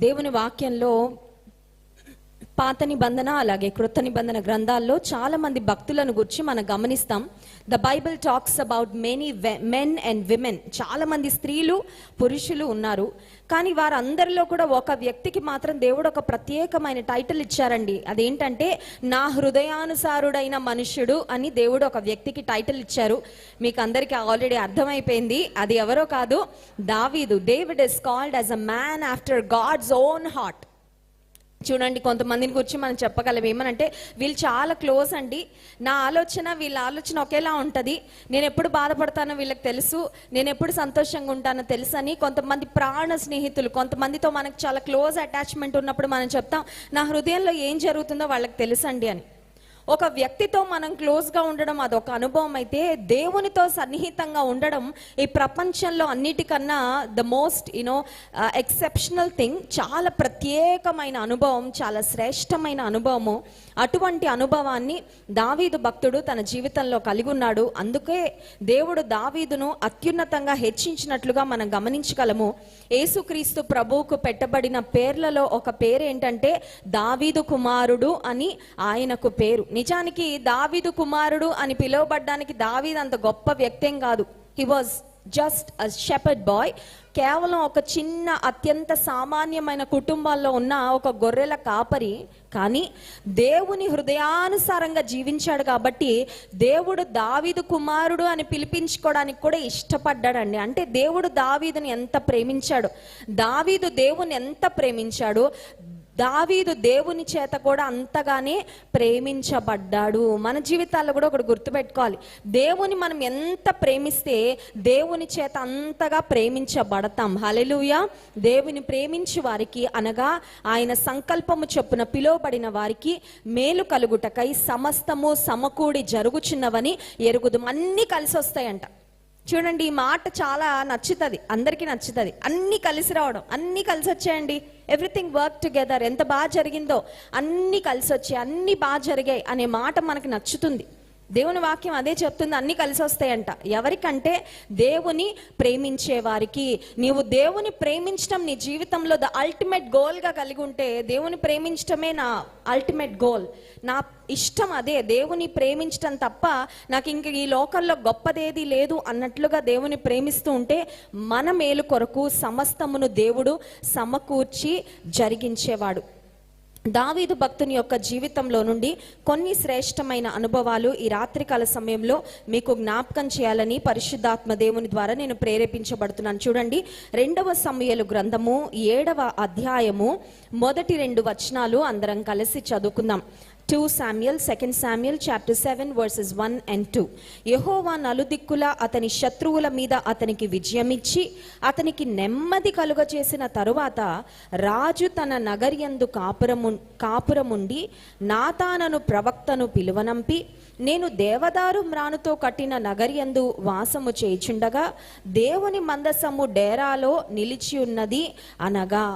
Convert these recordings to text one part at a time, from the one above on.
దేవుని వాక్యంలో పాత నిబంధన అలాగే కృత నిబంధన గ్రంథాల్లో చాలా మంది భక్తులను గురించి మనం గమనిస్తాం. The Bible talks about many men and women చాలా మంది స్త్రీలు పురుషులు ఉన్నారు. కానీ వారందరిలో కూడా ఒక వ్యక్తికి మాత్రం దేవుడు ఒక ప్రత్యేకమైన టైటిల్ ఇచ్చారండి. అదేంటంటే నా హృదయానుసారుడైన మనుష్యుడు అని దేవుడు ఒక వ్యక్తికి టైటిల్ ఇచ్చారు. మీకు అందరికీ ఆల్రెడీ అర్థమైపోయింది. అది ఎవరో కాదు దావీదు. David is called as a man after God's own heart చూడండి కొంతమందిని గురించి మనం చెప్పగలం. ఏమనంటే వీళ్ళు చాలా క్లోజ్ అండి. నా ఆలోచన వీళ్ళ ఆలోచన ఒకేలా ఉంటుంది. నేను ఎప్పుడు బాధపడతానో వీళ్ళకి తెలుసు. నేను ఎప్పుడు సంతోషంగా ఉంటానో తెలుసు అని కొంతమంది ప్రాణ స్నేహితులు కొంతమందితో మనకు చాలా క్లోజ్ అటాచ్మెంట్ ఉన్నప్పుడు మనం చెప్తాం నా హృదయంలో ఏం జరుగుతుందో వాళ్ళకి తెలుసండి అని. ఒక వ్యక్తితో మనం క్లోజ్గా ఉండడం అదొక అనుభవం అయితే దేవునితో సన్నిహితంగా ఉండడం ఈ ప్రపంచంలో అన్నిటికన్నా the most you know exceptional thing చాలా ప్రత్యేకమైన అనుభవం చాలా శ్రేష్టమైన అనుభవము. అటువంటి అనుభవాన్ని దావీదు భక్తుడు తన జీవితంలో కలిగి ఉన్నాడు అందుకే దేవుడు దావీదును అత్యున్నతంగా హెచ్చించినట్లుగా మనం గమనించగలము. యేసుక్రీస్తు ప్రభువుకు పెట్టబడిన పేర్లలో ఒక పేరు ఏంటంటే దావీదు కుమారుడు అని ఆయనకు పేరు. నిజానికి దావీదు కుమారుడు అని పిలువబడ్డానికి దావీదు అంత గొప్ప వ్యక్తేం కాదు. He was just a shepherd boy కేవలం ఒక చిన్న అత్యంత సామాన్యమైన కుటుంబాల్లో ఉన్న ఒక గొర్రెల కాపరి. కానీ దేవుని హృదయానుసారంగా జీవించాడు కాబట్టి దేవుడు దావీదు కుమారుడు అని పిలిపించుకోవడానికి కూడా ఇష్టపడ్డాడండి. అంటే దేవుడు దావీదుని ఎంత ప్రేమించాడు? దావీదు దేవుని ఎంత ప్రేమించాడు? దావీదు దేవుని చేత కూడా అంతగానే ప్రేమించబడ్డాడు. మన జీవితాల్లో కూడా ఒకటి గుర్తుపెట్టుకోవాలి. దేవుని మనం ఎంత ప్రేమిస్తే దేవుని చేత అంతగా ప్రేమించబడతాం. హలెలుయ దేవుని ప్రేమించి వారికి అనగా ఆయన సంకల్పము చొప్పున పిలువబడిన వారికి మేలు కలుగుటకై సమస్తము సమకూడి జరుగుచున్నవని ఎరుగుదు. అన్నీ కలిసి వస్తాయంట చూడండి ఈ మాట చాలా నచ్చుతుంది అందరికీ నచ్చుతుంది. అన్నీ కలిసి రావడం అన్నీ కలిసి వచ్చాయండి. ఎవ్రీథింగ్ వర్క్ టుగెదర్ ఎంత బాగా జరిగిందో అన్నీ కలిసి వచ్చాయి అన్నీ బాగా జరిగాయి అనే మాట మనకు నచ్చుతుంది. దేవుని వాక్యం అదే చెప్తుంది అన్నీ కలిసి వస్తాయంట. ఎవరికంటే దేవుని ప్రేమించే వారికి నీవు దేవుని ప్రేమించడం నీ జీవితంలో ద అల్టిమేట్ గోల్గా కలిగి ఉంటే దేవుని ప్రేమించడమే నా అల్టిమేట్ గోల్ నా ఇష్టం అదే దేవుని ప్రేమించడం తప్ప నాకు ఇంక ఈ లోకంలో గొప్పదేది లేదు అన్నట్లుగా దేవుని ప్రేమిస్తూ ఉంటే మన మేలు కొరకు సమస్తమును దేవుడు సమకూర్చి జరిగించేవాడు. దావీదు భక్తుని యొక్క జీవితంలో నుండి కొన్ని శ్రేష్టమైన అనుభవాలు ఈ రాత్రికాల సమయంలో మీకు జ్ఞాపకం చేయాలని పరిశుద్ధాత్మ దేవుని ద్వారా నేను ప్రేరేపించబడుతున్నాను. చూడండి రెండవ సమయలు గ్రంథము ఏడవ అధ్యాయము మొదటి రెండు వచనాలు అందరం కలిసి చదువుకుందాం. Two Samuel second Samuel chapter seven verses one and two యహోవా నలుదిక్కుల అతని శత్రువుల మీద అతనికి విజయమిచ్చి అతనికి నెమ్మది కలుగ చేసిన తరువాత రాజు తన నగర్యందు కాపురము కాపురముండి నాతానను ప్రవక్తను పిలువనంపి నేను దేవదారు మ్రానుతో కట్టిన నగర్యందు వాసము చేయుచుండగా దేవుని మందసము డేరాలో నిలిచి ఉన్నది అనగా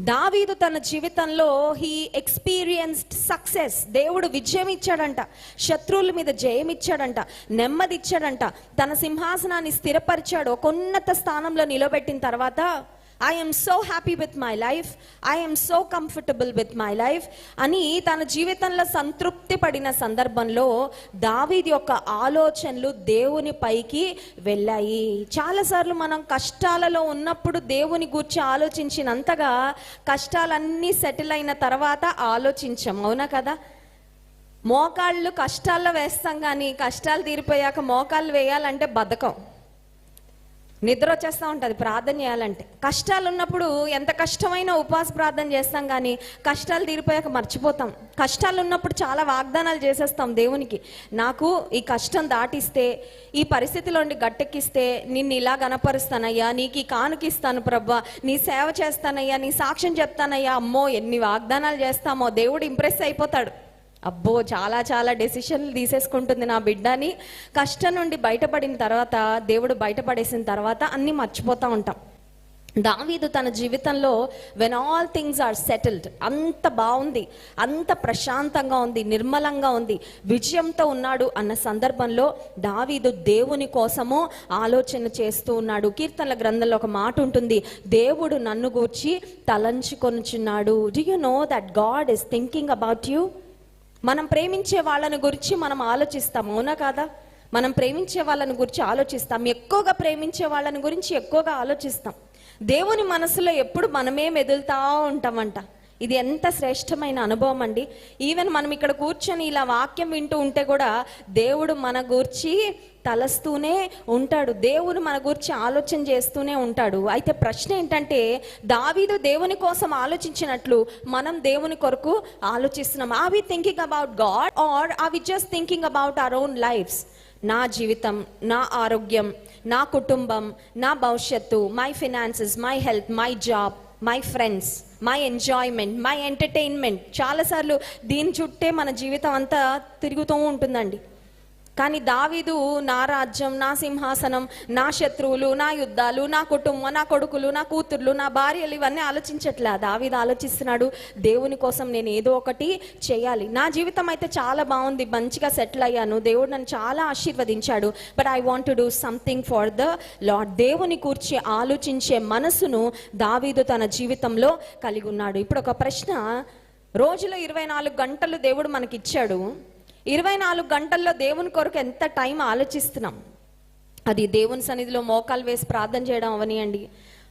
దావీదు తన జీవితంలో హీ ఎక్స్పీరియన్స్డ్ సక్సెస్ దేవుడు విజయం ఇచ్చాడంట శత్రువుల మీద జయం ఇచ్చాడంట నెమ్మది ఇచ్చాడంట తన సింహాసనాన్ని స్థిరపరిచాడు. ఒక ఉన్నత స్థానంలో నిలబెట్టిన తర్వాత I'm so happy with my life I'm so comfortable with my life అని తన జీవితంలో సంతృప్తి పడిన సందర్భంలో దావీది యొక్క ఆలోచనలు దేవుని పైకి వెళ్ళాయి. చాలాసార్లు మనం కష్టాలలో ఉన్నప్పుడు దేవుని గురించి ఆలోచించినంతగా కష్టాలన్నీ సెటిల్ అయిన తర్వాత ఆలోచించాం. అవునా కదా? మోకాళ్ళు కష్టాల్లో వేస్తాం కానీ కష్టాలు తీరిపోయాక మోకాళ్ళు వేయాలంటే బద్ధకం. నిద్ర వచ్చేస్తూ ఉంటుంది ప్రార్థన చేయాలంటే. కష్టాలు ఉన్నప్పుడు ఎంత కష్టమైన ఉపవాస ప్రార్థన చేస్తాం కానీ కష్టాలు తీరిపోయాక మర్చిపోతాం. కష్టాలు ఉన్నప్పుడు చాలా వాగ్దానాలు చేసేస్తాం దేవునికి. నాకు ఈ కష్టం దాటిస్తే ఈ పరిస్థితిలోండి గట్టెక్కిస్తే నిన్ను ఇలా గనపరుస్తానయ్యా నీకు ఈ కానుకిస్తాను ప్రభా నీ సేవ చేస్తానయ్యా నీ సాక్ష్యం చెప్తానయ్యా అమ్మో ఎన్ని వాగ్దానాలు చేస్తామో దేవుడు ఇంప్రెస్ అయిపోతాడు. అబ్బో చాలా చాలా డెసిషన్లు తీసేసుకుంటుంది నా బిడ్డని. కష్టం నుండి బయటపడిన తర్వాత దేవుడు బయటపడేసిన తర్వాత అన్నీ మర్చిపోతూ ఉంటాం. దావీదు తన జీవితంలో when all things are settled అంత బాగుంది అంత ప్రశాంతంగా ఉంది నిర్మలంగా ఉంది. విజయంతో ఉన్నాడు అన్న సందర్భంలో దావీదు దేవుని కోసము ఆలోచన చేస్తూ ఉన్నాడు. కీర్తనల గ్రంథంలో ఒక మాట ఉంటుంది దేవుడు నన్ను గూర్చి తలంచుకొనుచున్నాడు. Do you know that God is thinking about you మనం ప్రేమించే వాళ్ళని గురించి మనం ఆలోచిస్తాం అవునా కాదా? మనం ప్రేమించే వాళ్ళని గురించి ఆలోచిస్తాం ఎక్కువగా ప్రేమించే వాళ్ళని గురించి ఎక్కువగా ఆలోచిస్తాం. దేవుని మనసులో ఎప్పుడు మనమే మెదులుతా ఉంటామంట. ఇది ఎంత శ్రేష్టమైన అనుభవం అండి. ఈవెన్ మనం ఇక్కడ కూర్చొని ఇలా వాక్యం వింటూ ఉంటే కూడా దేవుడు మన గూర్చి తలస్తూనే ఉంటాడు. దేవుడు మన గురించి ఆలోచన చేస్తూనే ఉంటాడు. అయితే ప్రశ్న ఏంటంటే దావీదు దేవుని కోసం ఆలోచించినట్లు మనం దేవుని కొరకు ఆలోచిస్తున్నాం. Are we thinking about God are are we just thinking about our own lives నా జీవితం నా ఆరోగ్యం నా కుటుంబం నా భవిష్యత్తు my finances my health my job my friends my enjoyment my entertainment చాలాసార్లు దీని చుట్టే మన జీవితం అంతా తిరుగుతూ ఉంటుందండి. కానీ దావీదు నా రాజ్యం నా సింహాసనం నా శత్రువులు నా యుద్ధాలు నా కుటుంబం నా కొడుకులు నా కూతుర్లు నా భార్యలు ఇవన్నీ ఆలోచించట్లే. దావీదు ఆలోచిస్తున్నాడు దేవుని కోసం నేను ఏదో ఒకటి చేయాలి. నా జీవితం అయితే చాలా బాగుంది మంచిగా సెటిల్ అయ్యాను. దేవుడు నన్ను చాలా ఆశీర్వదించాడు. But I want to do something for the Lord దేవుని కూర్చి ఆలోచించే మనసును దావీదు తన జీవితంలో కలిగి ఉన్నాడు. ఇప్పుడు ఒక ప్రశ్న. రోజులో ఇరవై నాలుగు గంటలు దేవుడు మనకిచ్చాడు. ఇరవై నాలుగు గంటల్లో దేవుని కొరకు ఎంత టైం ఆలోచిస్తున్నాం? అది దేవుని సన్నిధిలో మోకాలు వేసి ప్రార్థన చేయడం అవనియండి.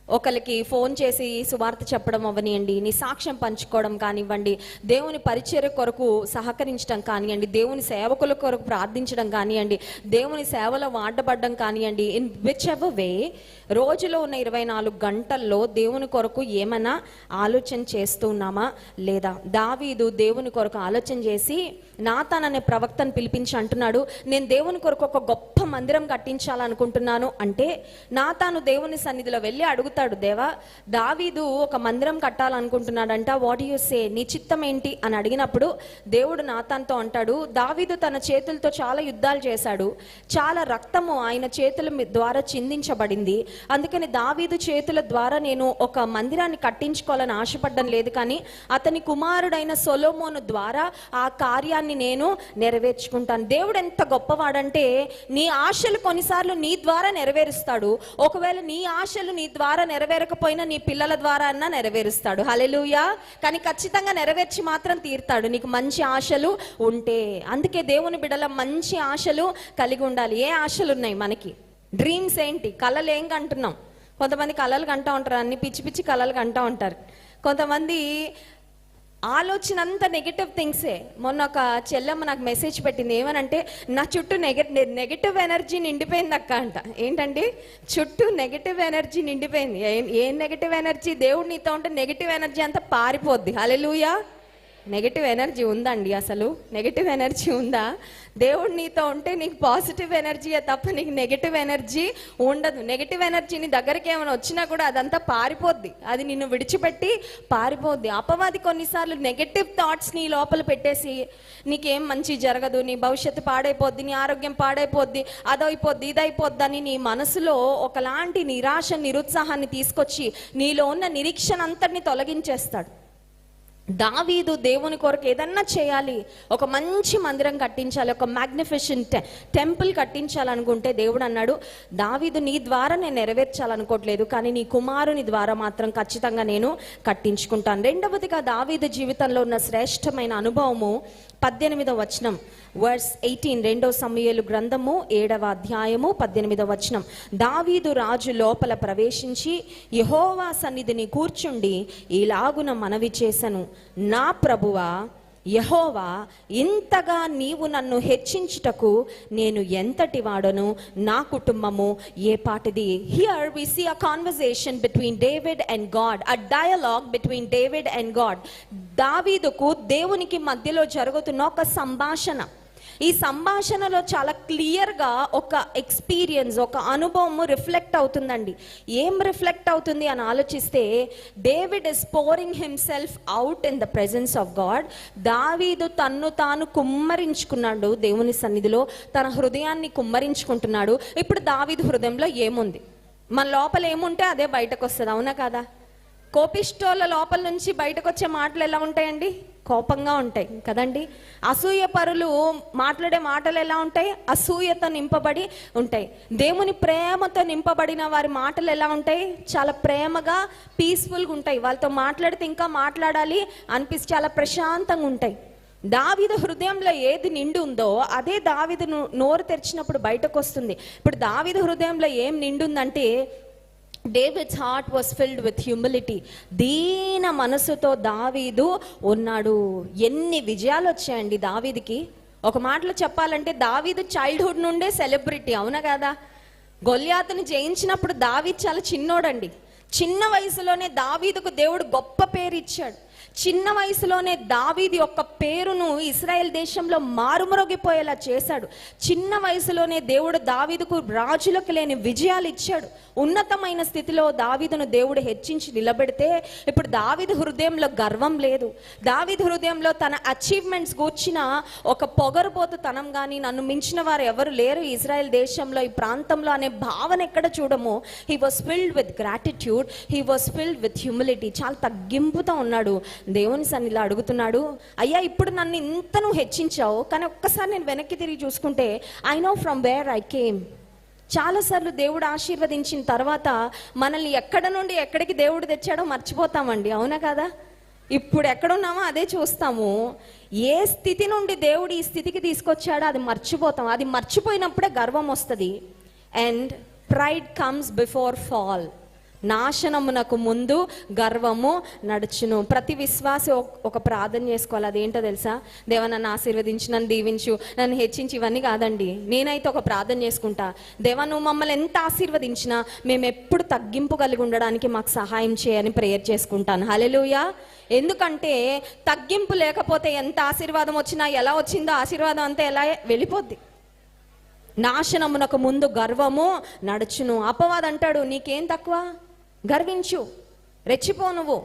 ఒకరికి ఫోన్ చేసి సువార్త చెప్పడం అవనియండి నీ సాక్ష్యం పంచుకోవడం కానివ్వండి దేవుని పరిచర్య కొరకు సహకరించడం కానివ్వండి దేవుని సేవకుల కొరకు ప్రార్థించడం కానివ్వండి దేవుని సేవలో వాడబడడం కానివ్వండి ఇన్ విచ్ ఎవర్ వే రోజులో ఉన్న ఇరవై నాలుగు గంటల్లో దేవుని కొరకు ఏమైనా ఆలోచన చేస్తున్నామా లేదా? దావీదు దేవుని కొరకు ఆలోచన చేసి నాతాన్ అనే ప్రవక్తను పిలిపించి అంటున్నాడు నేను దేవుని కొరకు ఒక గొప్ప మందిరం కట్టించాలనుకుంటున్నాను. అంటే నాతాను దేవుని సన్నిధిలో వెళ్ళి అడుగుతాడు దేవా దావీదు ఒక మందిరం కట్టాలనుకుంటున్నాడంట వాట్ యు సే నీ చిత్తం ఏంటి? అని అడిగినప్పుడు దేవుడు నాతాన్తో అంటాడు దావీదు తన చేతులతో చాలా యుద్ధాలు చేశాడు చాలా రక్తము ఆయన చేతుల మీ- ద్వారా చిందించబడింది అందుకని దావీదు చేతుల ద్వారా నేను ఒక మందిరాన్ని కట్టించుకోవాలని ఆశపడ్డం లేదు కానీ అతని కుమారుడైన సొలోమోను ద్వారా ఆ కార్యాన్ని నేను నెరవేర్చుకుంటాను. దేవుడు ఎంత గొప్పవాడంటే నీ ఆశలు కొన్నిసార్లు నీ ద్వారా నెరవేరుస్తాడు ఒకవేళ నీ ఆశలు నీ ద్వారా నెరవేరకపోయినా నీ పిల్లల ద్వారా అన్నా నెరవేరుస్తాడు. హలెలుయా కానీ ఖచ్చితంగా నెరవేర్చి మాత్రం తీరుతాడు. నీకు మంచి ఆశలు ఉంటే. అందుకే దేవుని బిడల మంచి ఆశలు కలిగి ఉండాలి. ఏ ఆశలు ఉన్నాయి మనకి? డ్రీమ్స్ ఏంటి? కళలు ఏం కంటున్నాం? కొంతమంది కళలు కంటూ ఉంటారు. అన్ని పిచ్చి పిచ్చి కళలు కంటూ ఉంటారు. కొంతమంది ఆలోచన అంతా నెగిటివ్ థింగ్సే మొన్న ఒక చెల్లెమ్మ నాకు మెసేజ్ పెట్టింది ఏమనంటే నా చుట్టూ నెగటి నెగిటివ్ ఎనర్జీ నిండిపోయింది అక్క అంట. ఏంటండి? చుట్టూ నెగిటివ్ ఎనర్జీ నిండిపోయింది. ఏం- ఏం నెగిటివ్ ఎనర్జీ దేవుడు నీతో ఉంటే నెగిటివ్ ఎనర్జీ అంతా పారిపోద్ది. హలెలుయా నెగిటివ్ ఎనర్జీ ఉందండి అసలు. నెగిటివ్ ఎనర్జీ ఉందా? దేవుడు నీతో ఉంటే నీకు పాజిటివ్ ఎనర్జీయే తప్ప నీకు నెగిటివ్ ఎనర్జీ ఉండదు. నెగిటివ్ ఎనర్జీ నీ దగ్గరికి ఏమైనా వచ్చినా కూడా అదంతా పారిపోద్ది. అది నిన్ను విడిచిపెట్టి పారిపోద్ది. అపవాది కొన్నిసార్లు నెగిటివ్ థాట్స్ నీ లోపల పెట్టేసి నీకేం మంచి జరగదు. నీ భవిష్యత్తు పాడైపోద్ది నీ ఆరోగ్యం పాడైపోద్ది అదైపోద్ది ఇదైపోద్ది అని నీ మనసులో ఒకలాంటి నిరాశ నిరుత్సాహాన్ని తీసుకొచ్చి నీలో ఉన్న నిరీక్షణ అంతటిని తొలగించేస్తాడు. దావీదు దేవుని కొరకు ఏదన్నా చేయాలి ఒక మంచి మందిరం కట్టించాలి ఒక మ్యాగ్నిఫిషెంట్ టెంపుల్ కట్టించాలనుకుంటే దేవుడు అన్నాడు దావీదు నీ ద్వారా నేను నెరవేర్చాలనుకోవట్లేదు కానీ నీ కుమారుని ద్వారా మాత్రం ఖచ్చితంగా నేను కట్టించుకుంటాను. రెండవదిగా దావీదు జీవితంలో ఉన్న శ్రేష్టమైన అనుభవము పద్దెనిమిదవ వచనం. వర్స్ ఎయిటీన్ రెండో సమయలు గ్రంథము ఏడవ అధ్యాయము పద్దెనిమిదవ వచనం. దావీదు రాజు లోపల ప్రవేశించి యహోవా సన్నిధిని కూర్చుండి ఇలాగున మనవి చేశను నా ప్రభువా యహోవా ఇంతగా నీవు నన్ను హెచ్చించుటకు నేను ఎంతటి వాడను? నా కుటుంబము ఏ పాటిది? Here we see a conversation between David and God a dialogue between David and God దావీదుకు దేవునికి మధ్యలో జరుగుతున్న ఒక సంభాషణ. ఈ సంభాషణలో చాలా క్లియర్గా ఒక ఎక్స్పీరియన్స్ ఒక అనుభవము రిఫ్లెక్ట్ అవుతుందండి. ఏం రిఫ్లెక్ట్ అవుతుంది అని ఆలోచిస్తే David is pouring himself out in the presence of God దావీదు తన్ను తాను కుమ్మరించుకున్నాడు దేవుని సన్నిధిలో. తన హృదయాన్ని కుమ్మరించుకుంటున్నాడు. ఇప్పుడు దావీదు హృదయంలో ఏముంది? మన లోపల ఏముంటే అదే బయటకు వస్తుంది అవునా కదా? కోపిష్టోళ్ళ లోపల నుంచి బయటకు వచ్చే మాటలు ఎలా ఉంటాయండి? కోపంగా ఉంటాయి కదండి? అసూయ పరులు మాట్లాడే మాటలు ఎలా ఉంటాయి? అసూయతో నింపబడి ఉంటాయి. దేవుని ప్రేమతో నింపబడిన వారి మాటలు ఎలా ఉంటాయి? చాలా ప్రేమగా పీస్ఫుల్గా ఉంటాయి. వాళ్ళతో మాట్లాడితే ఇంకా మాట్లాడాలి అనిపిస్తే చాలా ప్రశాంతంగా ఉంటాయి. దావిద హృదయంలో ఏది నిండు ఉందో అదే దావిద నోరు తెరిచినప్పుడు బయటకు వస్తుంది ఇప్పుడు దావిద హృదయంలో ఏం నిండుందంటే David's heart was filled with humility దీన మనసుతో దావీదు ఉన్నాడు. ఎన్ని విజయాలు వచ్చాయండి దావీదికి? ఒక మాటలో చెప్పాలంటే దావీదు చైల్డ్హుడ్ నుండే సెలబ్రిటీ అవునా కదా? గొల్యాతుని జయించినప్పుడు దావీద్ చాలా చిన్నోడండి. చిన్న వయసులోనే దావీదుకు దేవుడు గొప్ప పేరు ఇచ్చాడు. చిన్న వయసులోనే దావీది యొక్క పేరును ఇస్రాయెల్ దేశంలో మారుమరోగిపోయేలా చేశాడు. చిన్న వయసులోనే దేవుడు దావీదుకు రాజులకు లేని విజయాలు ఇచ్చాడు. ఉన్నతమైన స్థితిలో దావీదును దేవుడు హెచ్చించి నిలబెడితే ఇప్పుడు దావీదు హృదయంలో గర్వం లేదు. దావీదు హృదయంలో తన అచీవ్మెంట్స్ కూర్చిన ఒక పొగరుపోతు తనం కానీ నన్ను మించిన వారు ఎవరు లేరు ఇజ్రాయెల్ దేశంలో ఈ ప్రాంతంలో అనే భావన ఎక్కడ చూడము? He was filled with gratitude he was filled with humility చాలా తగ్గింపుతో ఉన్నాడు. దేవుని సన్నిలో అడుగుతున్నాడు అయ్యా ఇప్పుడు నన్ను ఇంత నువ్వు హెచ్చించావు కానీ ఒక్కసారి నేను వెనక్కి తిరిగి చూసుకుంటే I know from where I came చాలాసార్లు దేవుడు ఆశీర్వదించిన తర్వాత మనల్ని ఎక్కడ నుండి ఎక్కడికి దేవుడు తెచ్చాడో మర్చిపోతామండి. అవునా కదా? ఇప్పుడు ఎక్కడున్నామో అదే చూస్తాము. ఏ స్థితి నుండి దేవుడు ఈ స్థితికి తీసుకొచ్చాడో అది మర్చిపోతాం. అది మర్చిపోయినప్పుడే గర్వం వస్తుంది. And pride comes before fall నాశనమునకు ముందు గర్వము నడుచును. ప్రతి విశ్వాసి ఒక- ప్రార్థన చేసుకోవాలి. అదేంటో తెలుసా? దేవ నన్ను ఆశీర్వదించి నన్ను దీవించు నన్ను హెచ్చించి ఇవన్నీ కాదండి. నేనైతే ఒక ప్రార్థన చేసుకుంటా. దేవ నువ్వు మమ్మల్ని ఎంత ఆశీర్వదించినా మేము ఎప్పుడు తగ్గింపు కలిగి ఉండడానికి మాకు సహాయం చేయని ప్రేయర్ చేసుకుంటాను. హలెలుయా ఎందుకంటే తగ్గింపు లేకపోతే ఎంత ఆశీర్వాదం వచ్చినా ఎలా వచ్చిందో ఆశీర్వాదం అంతా ఎలా వెళ్ళిపోద్ది. నాశనమునకు ముందు గర్వము నడుచును. అపవాదంటాడు నీకేం తక్కువ? గర్వించు రెచ్చిపో నువ్వు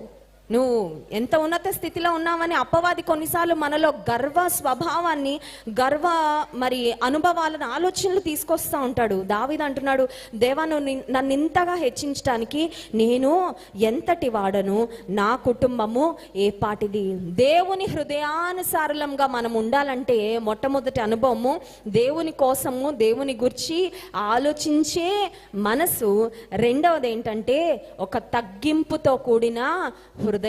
నువ్వు ఎంత ఉన్నత స్థితిలో ఉన్నావని అపవాది కొన్నిసార్లు మనలో గర్వ స్వభావాన్ని గర్వ మరి అనుభవాలను ఆలోచనలు తీసుకొస్తా ఉంటాడు. దావిద అంటున్నాడు దేవా నువ్వు నన్ను ఇంతగా హెచ్చించడానికి నేను ఎంతటి వాడను? నా కుటుంబము ఏ పాటిది దేవుని హృదయానుసారులంగా మనం ఉండాలంటే మొట్టమొదటి అనుభవము దేవుని కోసము దేవుని గురించి ఆలోచించే మనసు. రెండవది ఏంటంటే ఒక తగ్గింపుతో కూడిన హృదయ.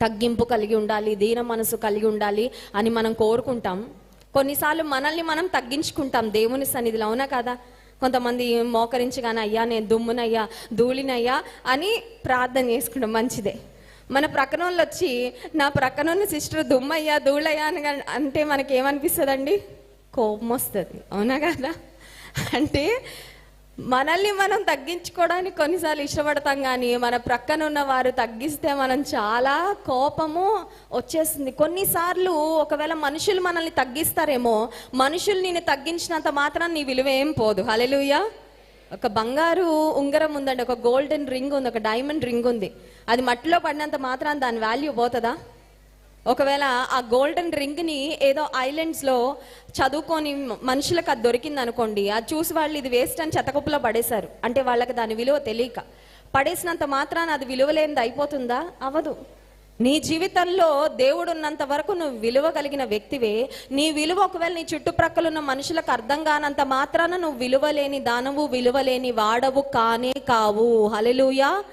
తగ్గింపు కలిగి ఉండాలి దీన మనసు కలిగి ఉండాలి అని మనం కోరుకుంటాం. కొన్నిసార్లు మనల్ని మనం తగ్గించుకుంటాం దేవుని సన్నిధిలో అవునా కదా? కొంతమంది మోకరించగానే అయ్యా నేను దుమ్మునయ్యా ధూళినయ్యా అని ప్రార్థన చేసుకుంటాం మంచిదే. మన ప్రక్కన వాళ్ళు వచ్చి నా ప్రక్కన ఉన్న సిస్టర్ దుమ్మయ్యా ధూళయ్యా అని అంటే మనకి ఏమనిపిస్తుందండి కోపం వస్తుంది అవునా కదా? అంటే మనల్ని మనం తగ్గించుకోవడానికి కొన్నిసార్లు ఇష్టపడతాం కానీ మన ప్రక్కన ఉన్న వారు తగ్గిస్తే మనం చాలా కోపము వచ్చేస్తుంది. కొన్నిసార్లు ఒకవేళ మనుషులు మనల్ని తగ్గిస్తారేమో మనుషులు నేను తగ్గించినంత మాత్రం నీ విలువ ఏం పోదు. హలెలుయా ఒక బంగారు ఉంగరం ఉందండి ఒక గోల్డెన్ రింగ్ ఉంది ఒక డైమండ్ రింగ్ ఉంది. అది మట్టిలో పడినంత మాత్రం దాని వాల్యూ పోతుందా? ఒకవేళ ఆ గోల్డెన్ రింగ్ని ఏదో ఐలాండ్స్లో చదువుకొని మనుషులకు అది దొరికింది అనుకోండి అది చూసి వాళ్ళు ఇది వేస్ట్ అని చెత్తకుప్పలో పడేశారు. అంటే వాళ్ళకి దాని విలువ తెలియక. పడేసినంత మాత్రాన అది విలువలేనిది అయిపోతుందా? అవదు నీ జీవితంలో దేవుడు ఉన్నంత వరకు నువ్వు విలువ కలిగిన వ్యక్తివే. నీ విలువ ఒకవేళ నీ చుట్టుప్రక్కల ఉన్న మనుషులకు అర్థం కానంత మాత్రాన నువ్వు విలువలేని దానవు విలువలేని వాడవు కానే కావు. హలెలుయా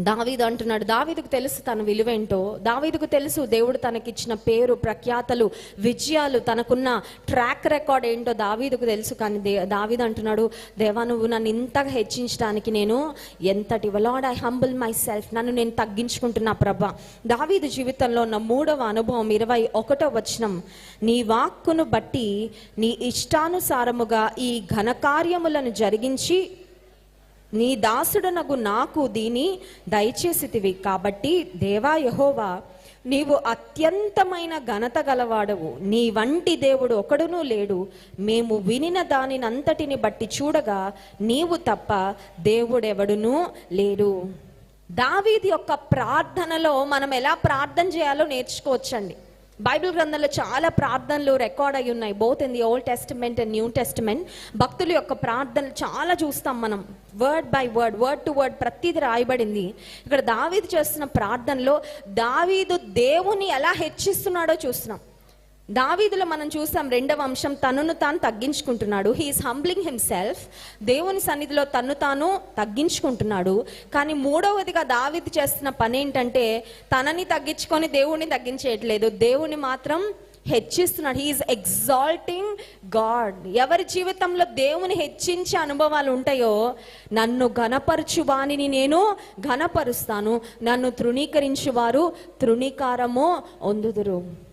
దావీదు అంటున్నాడు దావీదుకు తెలుసు తన విలువేంటో దావీదుకు తెలుసు దేవుడు తనకిచ్చిన పేరు ప్రఖ్యాతలు విజయాలు తనకున్న ట్రాక్ రికార్డ్ ఏంటో దావీదుకు తెలుసు. కానీ దే దావీదు అంటున్నాడు దేవా నువ్వు నన్ను ఇంతగా హెచ్చించడానికి నేను ఎంతటి lord I humble myself నన్ను నేను తగ్గించుకుంటున్నా ప్రభ. దావీదు జీవితంలో ఉన్న మూడవ అనుభవం ఇరవై ఒకటో వచనం నీ వాక్కును బట్టి నీ ఇష్టానుసారముగా ఈ ఘనకార్యములను జరిగించి నీ దాసుడనగు నాకు దీని దయచేసితివి. కాబట్టి దేవా యహోవా నీవు అత్యంతమైన ఘనత గలవాడవు. నీ వంటి దేవుడు ఒకడునూ లేడు. మేము వినిన దానినంతటిని బట్టి చూడగా నీవు తప్ప దేవుడెవడునూ లేడు. దావీది యొక్క ప్రార్థనలో మనం ఎలా ప్రార్థన చేయాలో నేర్చుకోవచ్చండి. బైబిల్ గ్రంథంలో చాలా ప్రార్థనలు రికార్డ్ అయి ఉన్నాయి. Both in the old testament and new testament భక్తుల యొక్క ప్రార్థనలు చాలా చూస్తాం మనం. Word by word word to word ప్రతిది రాయబడింది. ఇక్కడ దావీదు చేస్తున్న ప్రార్థనలో దావీదు దేవుని ఎలా హెచ్చిస్తున్నాడో చూస్తున్నాం. దావీదులో మనం చూసాం రెండవ అంశం తనను తాను తగ్గించుకుంటున్నాడు. హీఈస్ హంబ్లింగ్ హిమ్సెల్ఫ్ దేవుని సన్నిధిలో తన్ను తాను తగ్గించుకుంటున్నాడు. కానీ మూడవదిగా దావీదు చేస్తున్న పని ఏంటంటే తనని తగ్గించుకొని దేవుణ్ణి తగ్గించేయట్లేదు. దేవుని మాత్రం హెచ్చిస్తున్నాడు. హీఈస్ ఎగ్జాల్టింగ్ గాడ్ ఎవరి జీవితంలో దేవుని హెచ్చించే అనుభవాలు ఉంటాయో నన్ను ఘనపరచు వాణిని నేను ఘనపరుస్తాను. నన్ను తృణీకరించు వారు తృణీకారము పొందుదురు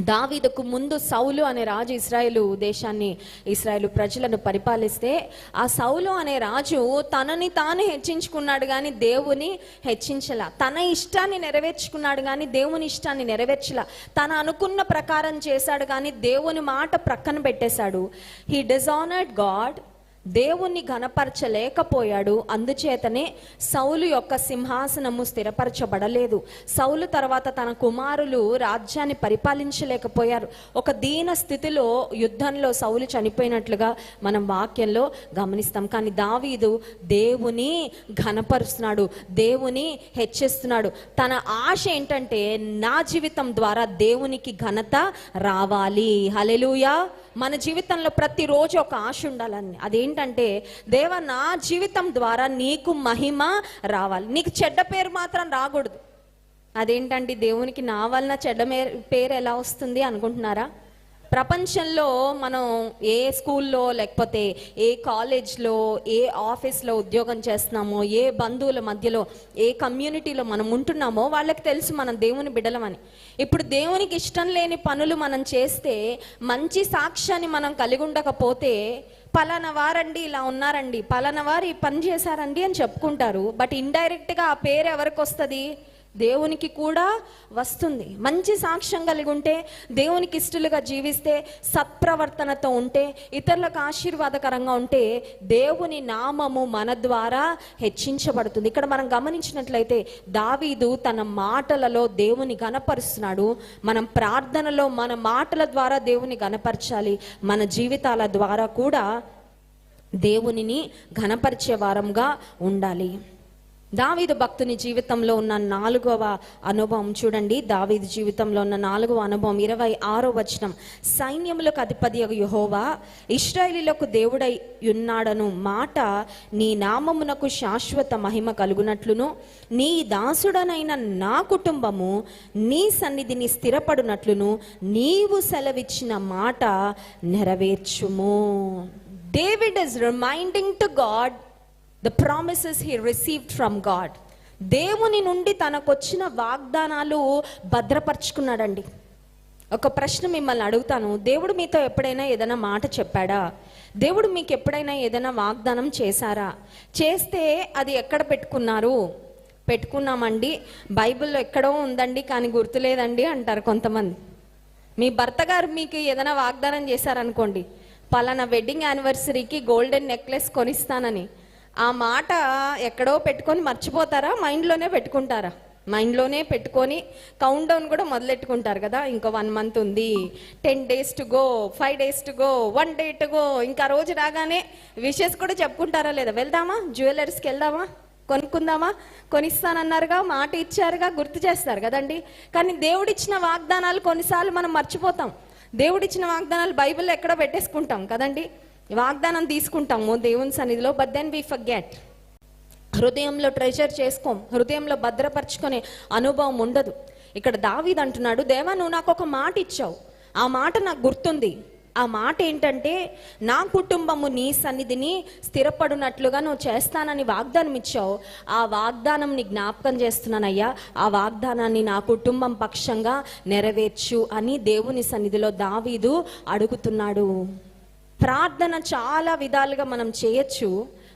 దావీదుకు ముందు సౌలు అనే రాజు ఇస్రాయేలు దేశాన్ని ఇస్రాయేలు ప్రజలను పరిపాలిస్తే ఆ సౌలు అనే రాజు తనని తాను హెచ్చించుకున్నాడు కానీ దేవుని హెచ్చించలా. తన ఇష్టాన్ని నెరవేర్చుకున్నాడు కానీ దేవుని ఇష్టాన్ని నెరవేర్చలా. తన అనుకున్న ప్రకారం చేశాడు కానీ దేవుని మాట ప్రక్కన పెట్టేశాడు. హీ డిజానర్డ్ గాడ్ దేవుణ్ణి ఘనపరచలేకపోయాడు. అందుచేతనే సౌలు యొక్క సింహాసనము స్థిరపరచబడలేదు. సౌలు తర్వాత తన కుమారులు రాజ్యాన్ని పరిపాలించలేకపోయారు. ఒక దీన స్థితిలో యుద్ధంలో సౌలు చనిపోయినట్లుగా మనం వాక్యంలో గమనిస్తాం. కానీ దావీదు దేవుని ఘనపరుస్తున్నాడు. దేవుని హెచ్చిస్తున్నాడు. తన ఆశ ఏంటంటే నా జీవితం ద్వారా దేవునికి ఘనత రావాలి. హలెలుయా మన జీవితంలో ప్రతిరోజు ఒక ఆశ ఉండాలని. అదేంటంటే దేవ నా జీవితం ద్వారా నీకు మహిమ రావాలి. నీకు చెడ్డ పేరు మాత్రం రాకూడదు. అదేంటంటే దేవునికి నా వలన చెడ్డ పేరు ఎలా వస్తుంది అనుకుంటున్నారా? ప్రపంచంలో మనం ఏ స్కూల్లో లేకపోతే ఏ కాలేజ్లో ఏ ఆఫీస్లో ఉద్యోగం చేస్తున్నామో ఏ బంధువుల మధ్యలో ఏ కమ్యూనిటీలో మనం ఉంటున్నామో వాళ్ళకి తెలుసు మనం దేవుని బిడలమని ఇప్పుడు దేవునికి ఇష్టం లేని పనులు మనం చేస్తే మంచి సాక్ష్యాన్ని మనం కలిగి ఉండకపోతే పలానా వారండి ఇలా ఉన్నారండి పలానా వారు ఈ పని చేశారండి అని చెప్పుకుంటారు. బట్ ఇండైరెక్ట్గా ఆ పేరు ఎవరికి వస్తుంది? దేవునికి కూడా వస్తుంది. మంచి సాక్ష్యం కలిగి ఉంటే దేవునికి ఇష్టలుగా జీవిస్తే సత్ప్రవర్తనతో ఉంటే ఇతరులకు ఆశీర్వాదకరంగా ఉంటే దేవుని నామము మన ద్వారా హెచ్చించబడుతుంది. ఇక్కడ మనం గమనించినట్లయితే దావీదు తన మాటలలో దేవుని గనపరుస్తున్నాడు. మనం ప్రార్థనలో మన మాటల ద్వారా దేవుని గనపరచాలి. మన జీవితాల ద్వారా కూడా దేవునిని ఘనపరిచే వారంగా ఉండాలి. దావీదు భక్తుని జీవితంలో ఉన్న నాలుగవ అనుభవం చూడండి. దావీదు జీవితంలో ఉన్న నాలుగవ అనుభవం ఇరవై ఆరో వచనం. సైన్యములకు అధిపతి యహోవా ఇస్రాయేలీలకు దేవుడై ఉన్నాడను మాట నీ నామమునకు శాశ్వత మహిమ కలుగునట్లును. నీ దాసుడనైన నా కుటుంబము నీ సన్నిధిని స్థిరపడునట్లును. నీవు సెలవిచ్చిన మాట నెరవేర్చుము. David is reminding to God the promises he received from God దేవుని నుండి తనకొచ్చిన వాగ్దానాలు భద్రపరుచుకున్నాడండి. ఒక ప్రశ్న మిమ్మల్ని అడుగుతాను. దేవుడు మీతో ఎప్పుడైనా ఏదైనా మాట చెప్పాడా? దేవుడు మీకు ఎప్పుడైనా ఏదైనా వాగ్దానం చేశారా? చేస్తే అది ఎక్కడ పెట్టుకున్నారు? పెట్టుకున్నామండి. బైబిల్లో ఎక్కడో ఉందండి కానీ గుర్తులేదండి అంటారు కొంతమంది. మీ భర్త గారు మీకు ఏదైనా వాగ్దానం చేశారనుకోండి పలానా వెడ్డింగ్ యానివర్సరీకి గోల్డెన్ నెక్లెస్ కొనిస్తానని. ఆ మాట ఎక్కడో పెట్టుకొని మర్చిపోతారా? మైండ్లోనే పెట్టుకుంటారా? మైండ్లోనే పెట్టుకొని కౌంట్ డౌన్ కూడా మొదలెట్టుకుంటారు కదా? ఇంకో వన్ మంత్ ఉంది. Ten days to go five days to go one day to go ఇంకా రోజు రాగానే విషెస్ కూడా చెప్పుకుంటారా లేదా? వెళ్దామా? జ్యువెలర్స్కి వెళ్దామా? కొనుక్కుందామా? కొనిస్తానన్నారుగా మాట ఇచ్చారుగా గుర్తు చేస్తారు కదండి. కానీ దేవుడిచ్చిన వాగ్దానాలు కొన్నిసార్లు మనం మర్చిపోతాం. దేవుడిచ్చిన వాగ్దానాలు బైబిల్లో ఎక్కడో పెట్టేసుకుంటాం కదండి. వాగ్దానం తీసుకుంటాము దేవుని సన్నిధిలో బట్ దెన్ వి ఫర్గెట్ హృదయంలో ట్రెజర్ చేసుకోం హృదయంలో భద్రపరచుకునే అనుభవం ఉండదు. ఇక్కడ దావీద్ అంటున్నాడు దేవా నువ్వు నాకు ఒక మాట ఇచ్చావు. ఆ మాట నాకు గుర్తుంది. ఆ మాట ఏంటంటే నా కుటుంబము నీ సన్నిధిని స్థిరపడినట్లుగా నువ్వు చేస్తానని వాగ్దానం ఇచ్చావు. ఆ వాగ్దానంని జ్ఞాపకం చేస్తున్నానయ్యా. ఆ వాగ్దానాన్ని నా కుటుంబం పక్షంగా నెరవేర్చు అని దేవుని సన్నిధిలో దావీదు అడుగుతున్నాడు. ప్రార్థన చాలా విధాలుగా మనం చేయొచ్చు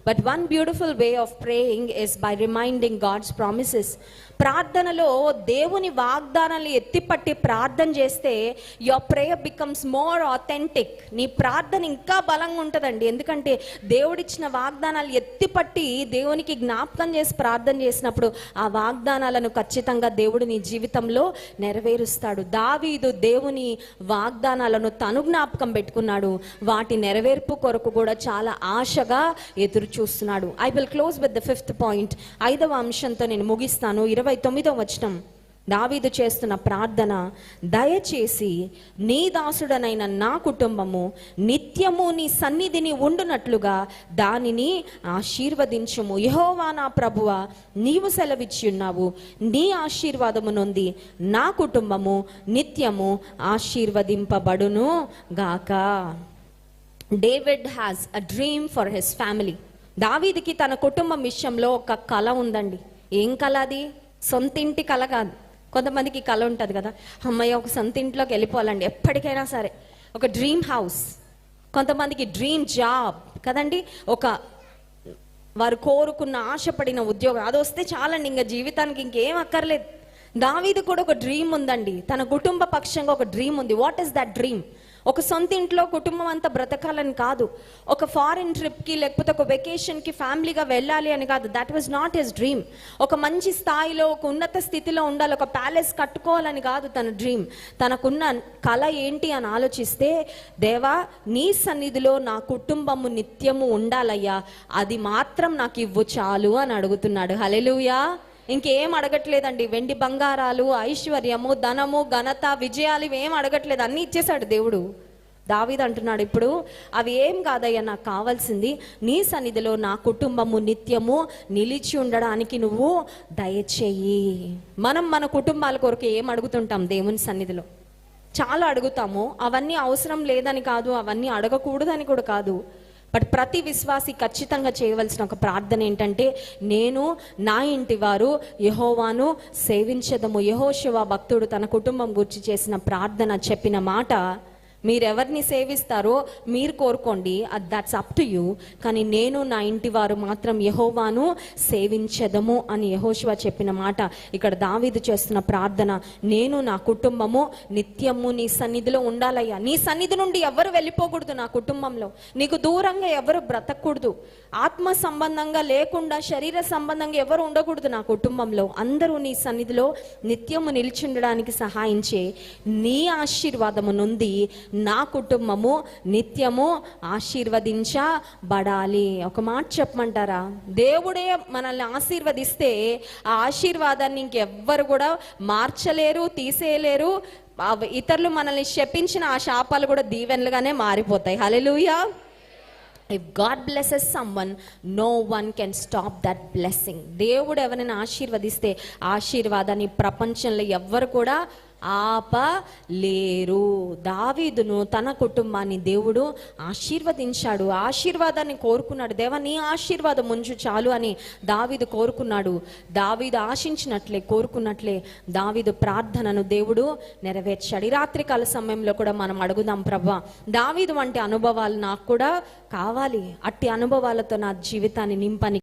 but one beautiful way of praying is by reminding God's promises ప్రార్థనలో దేవుని వాగ్దానాలు ఎత్తిపట్టి ప్రార్థన చేస్తే your prayer becomes more authentic నీ ప్రార్థన ఇంకా బలంగా ఉంటుందండి. ఎందుకంటే దేవుడిచ్చిన వాగ్దానాలు ఎత్తిపట్టి దేవునికి జ్ఞాపకం చేసి ప్రార్థన చేసినప్పుడు ఆ వాగ్దానాలను ఖచ్చితంగా దేవుడు నీ జీవితంలో నెరవేరుస్తాడు. దావీదు దేవుని వాగ్దానాలను తను జ్ఞాపకం పెట్టుకున్నాడు. వాటి నెరవేర్పు కొరకు కూడా చాలా ఆశగా ఎదురు చూస్తున్నాడు I will close with the fifth point ఐదవ అంశంతో నేను ముగిస్తాను. ఇరవై తొమ్మిదో వచనం. దావీదు చేస్తున్న ప్రార్థన దయచేసి నీ దాసుడనైన నా కుటుంబము నిత్యము నీ సన్నిధిని ఉండునట్లుగా దానిని ఆశీర్వదించుము. యహోవా నా ప్రభువ నీవు సెలవిచ్చున్నావు. నీ ఆశీర్వాదము నొంది నా కుటుంబము నిత్యము ఆశీర్వదింపబడును గాక. David has a dream for his family. దావీదికి తన కుటుంబం విషయంలో ఒక కళ ఉందండి. ఏం కళ అది? సొంతింటి కళ కాదు. కొంతమందికి కళ ఉంటుంది కదా. అమ్మాయి ఒక సొంత ఇంట్లోకి వెళ్ళిపోవాలండి. ఎప్పటికైనా సరే ఒక డ్రీమ్ హౌస్ కొంతమందికి డ్రీమ్ జాబ్ కదండి. ఒక వారు కోరుకున్న ఆశపడిన ఉద్యోగం అది వస్తే చాలండి. ఇంకా జీవితానికి ఇంకేం అక్కర్లేదు. దావీది కూడా ఒక డ్రీమ్ ఉందండి. తన కుటుంబ పక్షంగా ఒక డ్రీమ్ ఉంది. వాట్ ఈస్ దట్ డ్రీమ్ ఒక సొంత ఇంట్లో కుటుంబం అంతా బ్రతకాలని కాదు. ఒక ఫారిన్ ట్రిప్కి లేకపోతే ఒక వెకేషన్కి ఫ్యామిలీగా వెళ్ళాలి అని కాదు. That was not his dream ఒక మంచి స్థాయిలో ఒక ఉన్నత స్థితిలో ఉండాలి ఒక ప్యాలెస్ కట్టుకోవాలని కాదు తన డ్రీమ్ తనకున్న కళ ఏంటి అని ఆలోచిస్తే దేవా నీ సన్నిధిలో నా కుటుంబము నిత్యము ఉండాలయ్యా. అది మాత్రం నాకు ఇవ్వు చాలు అని అడుగుతున్నాడు. హలెలుయా ఇంకేం అడగట్లేదండి. వెండి బంగారాలు ఐశ్వర్యము ధనము ఘనత విజయాలు ఇవేం అడగట్లేదు. అన్నీ ఇచ్చేశాడు దేవుడు. దావీద్ అంటున్నాడు ఇప్పుడు అవి ఏం కాదయ్యా నాకు కావాల్సింది నీ సన్నిధిలో నా కుటుంబము నిత్యము నిలిచి ఉండడానికి నువ్వు దయచేయి. మనం మన కుటుంబాల కొరకు ఏం అడుగుతుంటాం దేవుని సన్నిధిలో? చాలా అడుగుతాము. అవన్నీ అవసరం లేదని కాదు అవన్నీ అడగకూడదని కూడా కాదు. బట్ ప్రతి విశ్వాసి ఖచ్చితంగా చేయవలసిన ఒక ప్రార్థన ఏంటంటే నేను నా ఇంటి వారు యహోవాను సేవించదము. యహోశివ భక్తుడు తన కుటుంబం గురించి చేసిన ప్రార్థన చెప్పిన మాట మీరెవరిని సేవిస్తారో మీరు కోరుకోండి. దట్స్ అప్ టు యూ కానీ నేను నా ఇంటి వారు మాత్రం యహోవాను సేవించదము అని యహోశివ చెప్పిన మాట. ఇక్కడ దావీదు చేస్తున్న ప్రార్థన నేను నా కుటుంబము నిత్యము నీ సన్నిధిలో ఉండాలయ్యా. నీ సన్నిధి నుండి ఎవరు వెళ్ళిపోకూడదు నా కుటుంబంలో. నీకు దూరంగా ఎవరు బ్రతకూడదు. ఆత్మ సంబంధంగా లేకుండా శరీర సంబంధంగా ఎవరు ఉండకూడదు నా కుటుంబంలో. అందరూ నీ సన్నిధిలో నిత్యము నిలిచి ఉండడానికి సహాయించే నీ ఆశీర్వాదము నుండి నా కుటుంబము నిత్యము ఆశీర్వదించబడాలి ఒక మాట చెప్పమంటారా? దేవుడే మనల్ని ఆశీర్వదిస్తే ఆ ఆశీర్వాదాన్ని ఇంకెవ్వరు కూడా మార్చలేరు తీసేయలేరు. ఇతరులు మనల్ని శపించిన ఆ శాపాలు కూడా దీవెనలుగానే మారిపోతాయి. Hallelujah if God blesses someone no one can stop that blessing దేవుడు ఎవరైనా ఆశీర్వదిస్తే ఆశీర్వాదాన్ని ప్రపంచంలో ఎవ్వరు కూడా ఆపలేరు. దావీదును తన కుటుంబాన్ని దేవుడు ఆశీర్వదించాడు. ఆశీర్వాదాన్ని కోరుకున్నాడు. దేవా నీ ఆశీర్వాదం ముంచు చాలు అని దావీదు కోరుకున్నాడు. దావీదు ఆశించినట్లే కోరుకున్నట్లే దావీదు ప్రార్థనను దేవుడు నెరవేర్చాడు. ఈ రాత్రికాల సమయంలో కూడా మనం అడుగుదాం ప్రభా దావీదు వంటి అనుభవాలు నాకు కూడా కావాలి. అట్టి అనుభవాలతో నా జీవితాన్ని నింపని